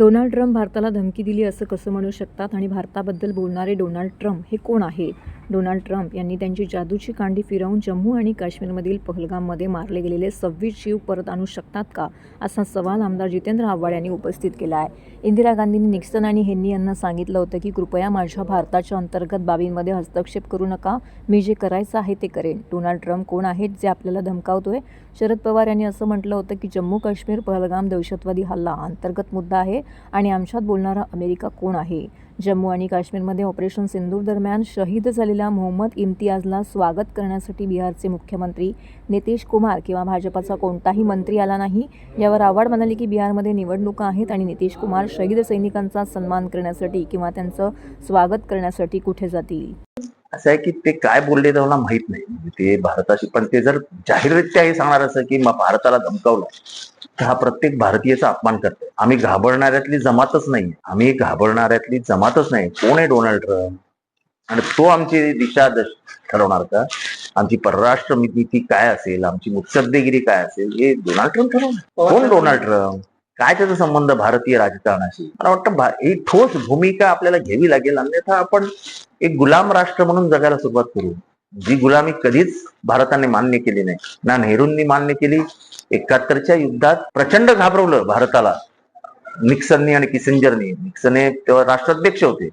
Donald Trump भारताला धमकी दिली असं कसं म्हणू शकतात? आणि भारताबद्दल बोलणारे डोनाल्ड ट्रम्प हे कोण आहेत? डोनाल्ड ट्रम्प यांनी त्यांची जादूची कांडी फिरवून जम्मू आणि काश्मीरमधील पहलगाममध्ये मारले गेलेले सव्वीस जीव परत आणू शकतात का असा सवाल आमदार जितेंद्र आव्हाड यांनी उपस्थित केला आहे. इंदिरा गांधींनी निक्सन आणि हेन्नी यांना सांगितलं होतं की कृपया माझ्या भारताच्या अंतर्गत बाबींमध्ये हस्तक्षेप करू नका. मी जे करायचं आहे ते करेन. डोनाल्ड ट्रम्प कोण आहेत जे आपल्याला धमकावतोय? शरद पवार यांनी असं म्हटलं होतं की जम्मू काश्मीर पहलगाम दहशतवादी हल्ला अंतर्गत मुद्दा आहे आणि आमच्यात बोलणारा अमेरिका कोण आहे? जम्मू आणि काश्मीरमध्ये ऑपरेशन सिंदूर दरम्यान शहीद झालेल्या मोहम्मद इम्तियाजला स्वागत करण्यासाठी बिहारचे मुख्यमंत्री नितीश कुमार किंवा भाजपाचा कोणताही मंत्री आला नाही. यावर आव्हाड म्हणाले की बिहारमध्ये निवडणुका आहेत आणि नितीश कुमार शहीद सैनिकांचा सन्मान करण्यासाठी किंवा त्यांचं स्वागत करण्यासाठी कुठे जातील? असं आहे की ते काय बोलले ते मला माहीत नाही. ते भारताशी पण ते जर जाहीररित्या हे सांगणार असं की भारताला धमकावलं हा प्रत्येक भारतीयाचा अपमान करतो आम्ही घाबरणाऱ्यातली जमातच नाही. आम्ही घाबरणाऱ्यातली जमातच नाही. कोण आहे डोनाल्ड ट्रम्प? आणि तो आमची दिशा ठरवणार का? आमची परराष्ट्र नीती काय असेल? आमची मुत्सद्देगिरी काय असेल? हे डोनाल्ड ट्रम्प ठरवणार. कोण डोनाल्ड ट्रम्प? काय त्याचा संबंध भारतीय राजकारणाशी? मला वाटतं ही ठोस भूमिका आपल्याला घ्यावी लागेल. अन्यथा आपण एक गुलाम राष्ट्र म्हणून जगायला सुरुवात करू. जी गुलामी कधीच भारताने मान्य केली नाही. ना नेहरूंनी मान्य केली. एकाहत्तरच्या युद्धात प्रचंड घाबरवलं भारताला. निक्सननी आणि किसिंजरनी. निक्सन हे तेव्हा राष्ट्राध्यक्ष होते.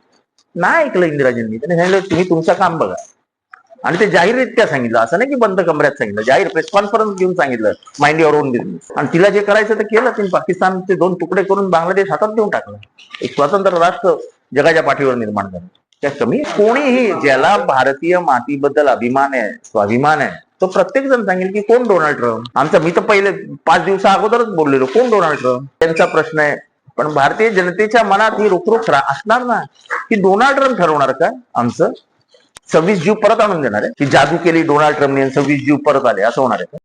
नाही ऐकलं इंदिराजींनी. त्यांनी सांगितलं तुम्ही तुमचं काम बघा. आणि ते जाहीररित्या सांगितलं. असं नाही की बंद कमऱ्यात सांगितलं. जाहीर प्रेस कॉन्फरन्स घेऊन सांगितलं. माइंड युअर ओन बिझनेस आणि तिला जे करायचं ते केलं. तिने पाकिस्तानचे दोन तुकडे करून बांगलादेश हातात देऊन टाकलं. एक स्वतंत्र राष्ट्र जगाच्या पाठीवर निर्माण झालं. त्या कमी कोणीही ज्याला भारतीय मातीबद्दल अभिमान आहे स्वाभिमान आहे तो प्रत्येक जण सांगेल की कोण डोनाल्ड ट्रम्प आमचा मी तर पहिले पाच दिवसा अगोदरच बोललेलो कोण डोनाल्ड ट्रम्प त्यांचा प्रश्न आहे. पण भारतीय जनतेच्या मनात ही रोखरोख असणार ना? की डोनाल्ड ट्रम्प ठरवणार का? आमचं सव्वीस जीव परत आणून देणार आहे. की जादू केली डोनाल्ड ट्रम्पने सव्वीस जीव परत आले असं होणार आहे. का?